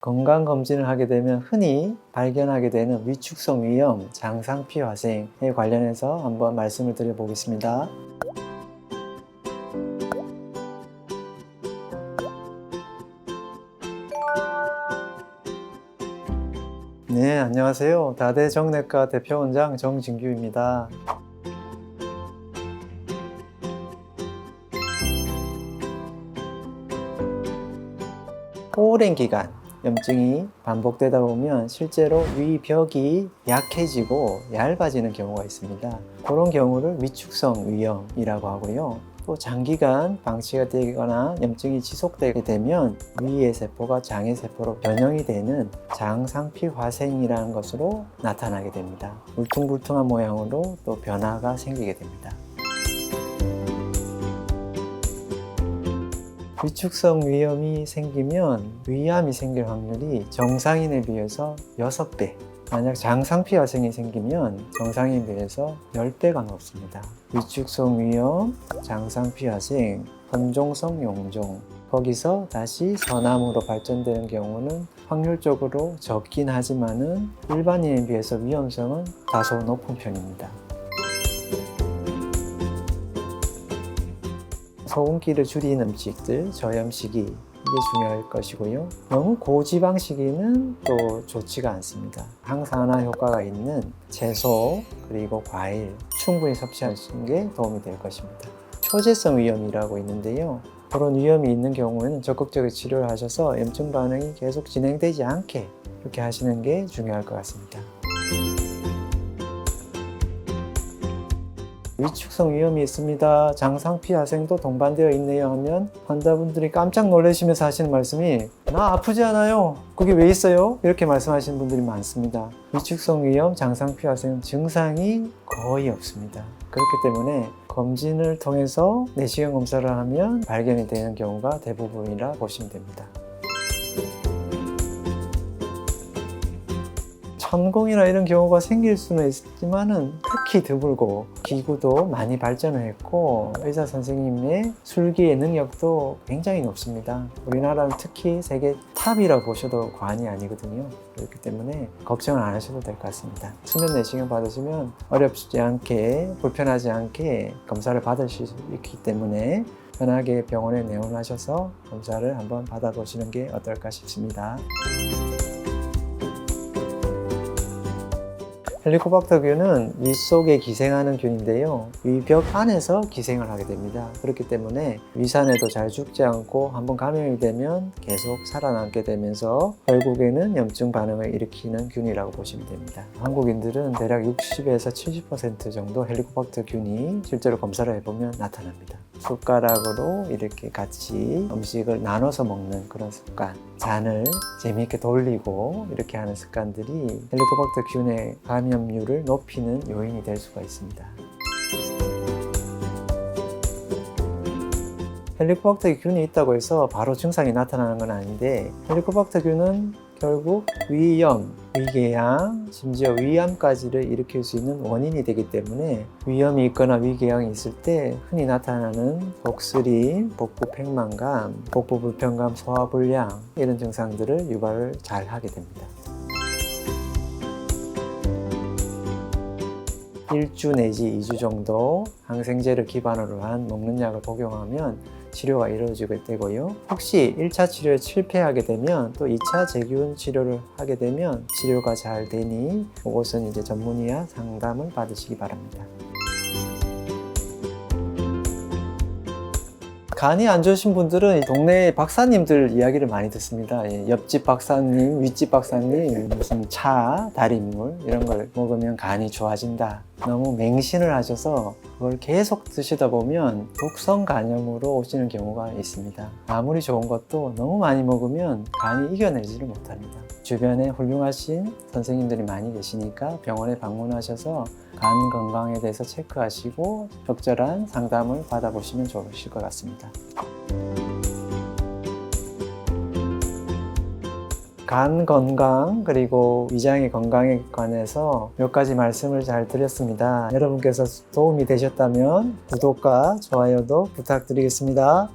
건강검진을 하게 되면 흔히 발견하게 되는 위축성 위염, 장상피 화생에 관련해서 한번 말씀을 드려보겠습니다. 네, 안녕하세요. 다대 정내과 대표원장 정진규입니다. 오랜 기간 염증이 반복되다 보면 실제로 위 벽이 약해지고 얇아지는 경우가 있습니다. 그런 경우를 위축성 위염이라고 하고요. 또 장기간 방치가 되거나 염증이 지속되게 되면 위의 세포가 장의 세포로 변형이 되는 장상피 화생이라는 것으로 나타나게 됩니다. 울퉁불퉁한 모양으로 또 변화가 생기게 됩니다. 위축성 위염이 생기면 위암이 생길 확률이 정상인에 비해서 6배, 만약 장상피 화생이 생기면 정상인에 비해서 10배가 높습니다. 위축성 위염, 장상피 화생, 선종성 용종, 거기서 다시 선암으로 발전되는 경우는 확률적으로 적긴 하지만은 일반인에 비해서 위험성은 다소 높은 편입니다. 소금기를 줄인 음식들, 저염식이 이게 중요할 것이고요. 너무 고지방식이는 또 좋지가 않습니다. 항산화 효과가 있는 채소 그리고 과일 충분히 섭취하시는 게 도움이 될 것입니다. 초재성 위염이라고 있는데요. 그런 위험이 있는 경우에는 적극적인 치료를 하셔서 염증 반응이 계속 진행되지 않게 이렇게 하시는 게 중요할 것 같습니다. 위축성 위험이 있습니다. 장상피 화생도 동반되어 있네요 하면 환자분들이 깜짝 놀라시면서 하시는 말씀이 나 아프지 않아요. 그게 왜 있어요? 이렇게 말씀하시는 분들이 많습니다. 위축성 위험, 장상피 화생 증상이 거의 없습니다. 그렇기 때문에 검진을 통해서 내시경 검사를 하면 발견이 되는 경우가 대부분이라 보시면 됩니다. 천공이나 이런 경우가 생길 수는 있지만은 특히 드물고 기구도 많이 발전을 했고 의사 선생님의 술기의 능력도 굉장히 높습니다. 우리나라는 특히 세계 탑이라고 보셔도 과언이 아니거든요. 그렇기 때문에 걱정을 안 하셔도 될 것 같습니다. 수면 내시경 받으시면 어렵지 않게 불편하지 않게 검사를 받으실 수 있기 때문에 편하게 병원에 내원하셔서 검사를 한번 받아보시는 게 어떨까 싶습니다. 헬리코박터 균은 위 속에 기생하는 균인데요. 위 벽 안에서 기생을 하게 됩니다. 그렇기 때문에 위산에도 잘 죽지 않고 한번 감염이 되면 계속 살아남게 되면서 결국에는 염증 반응을 일으키는 균이라고 보시면 됩니다. 한국인들은 대략 60에서 70% 정도 헬리코박터 균이 실제로 검사를 해보면 나타납니다. 숟가락으로 이렇게 같이 음식을 나눠서 먹는 그런 습관, 잔을 재미있게 돌리고 이렇게 하는 습관들이 헬리코박터 균의 감염률을 높이는 요인이 될 수가 있습니다. 헬리코박터 균이 있다고 해서 바로 증상이 나타나는 건 아닌데 헬리코박터 균은 결국 위염, 위궤양, 심지어 위암까지를 일으킬 수 있는 원인이 되기 때문에 위염이 있거나 위궤양이 있을 때 흔히 나타나는 독쓰림, 복부 팽만감, 복부 불편감, 소화 불량 이런 증상들을 유발을 잘 하게 됩니다. 일주 내지 2주 정도 항생제를 기반으로 한 먹는 약을 복용하면 치료가 이루어지게 되고요. 혹시 1차 치료에 실패하게 되면 또 2차 재균 치료를 하게 되면 치료가 잘 되니 그것은 이제 전문의와 상담을 받으시기 바랍니다. 간이 안 좋으신 분들은 이 동네 박사님들 이야기를 많이 듣습니다. 예, 옆집 박사님, 윗집 박사님, 무슨 차, 달인물 이런 걸 먹으면 간이 좋아진다. 너무 맹신을 하셔서 그걸 계속 드시다 보면 독성 간염으로 오시는 경우가 있습니다. 아무리 좋은 것도 너무 많이 먹으면 간이 이겨내지를 못합니다. 주변에 훌륭하신 선생님들이 많이 계시니까 병원에 방문하셔서 간 건강에 대해서 체크하시고 적절한 상담을 받아보시면 좋으실 것 같습니다. 간 건강 그리고 위장의 건강에 관해서 몇 가지 말씀을 잘 드렸습니다. 여러분께서 도움이 되셨다면 구독과 좋아요도 부탁드리겠습니다.